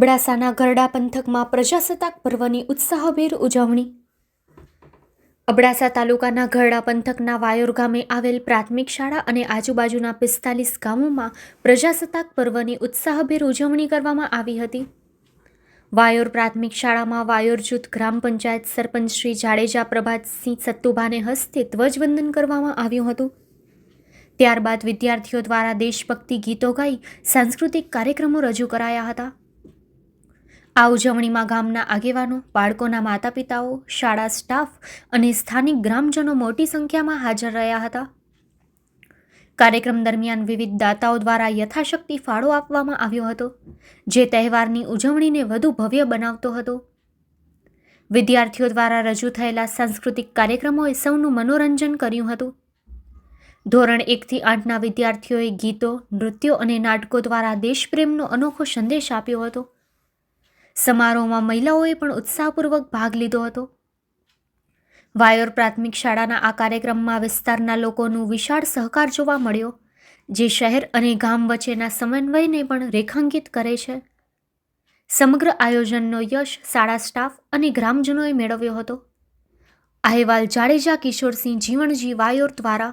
અબડાસાના ગરડા પંથકમાં પ્રજાસત્તાક પર્વની ઉત્સાહભેર ઉજવણી. અબડાસા તાલુકાના ગરડા પંથકના વાયોર ગામે આવેલ પ્રાથમિક શાળા અને આજુબાજુના પિસ્તાલીસ ગામોમાં પ્રજાસત્તાક પર્વની ઉત્સાહભેર ઉજવણી કરવામાં આવી હતી. વાયોર પ્રાથમિક શાળામાં વાયોર જૂથ ગ્રામ પંચાયત સરપંચ શ્રી જાડેજા પ્રભાતસિંહ સત્તુભાને હસ્તે ધ્વજવંદન કરવામાં આવ્યું હતું. ત્યારબાદ વિદ્યાર્થીઓ દ્વારા દેશભક્તિ ગીતો ગાઈ સાંસ્કૃતિક કાર્યક્રમો રજૂ કરાયા હતા. આ ઉજવણીમાં ગામના આગેવાનો, બાળકોના માતા પિતાઓ શાળા સ્ટાફ અને સ્થાનિક ગ્રામજનો મોટી સંખ્યામાં હાજર રહ્યા હતા. કાર્યક્રમ દરમિયાન વિવિધ દાતાઓ દ્વારા યથાશક્તિ ફાળો આપવામાં આવ્યો હતો, જે તહેવારની ઉજવણીને વધુ ભવ્ય બનાવતો હતો. વિદ્યાર્થીઓ દ્વારા રજૂ થયેલા સાંસ્કૃતિક કાર્યક્રમોએ સૌનું મનોરંજન કર્યું હતું. ધોરણ એકથી આઠના વિદ્યાર્થીઓએ ગીતો, નૃત્યો અને નાટકો દ્વારા દેશપ્રેમનો અનોખો સંદેશ આપ્યો હતો. સમારોહમાં મહિલાઓએ પણ ઉત્સાહપૂર્વક ભાગ લીધો હતો. વાયોર પ્રાથમિક શાળાના આ કાર્યક્રમમાં વિસ્તારના લોકોનું વિશાળ સહકાર જોવા મળ્યો, જે શહેર અને ગામ વચ્ચેના સમન્વયને પણ રેખાંકિત કરે છે. સમગ્ર આયોજનનો યશ શાળા સ્ટાફ અને ગ્રામજનોએ મેળવ્યો હતો. અહેવાલ જાડેજા કિશોરસિંહ જીવણજી વાયોર દ્વારા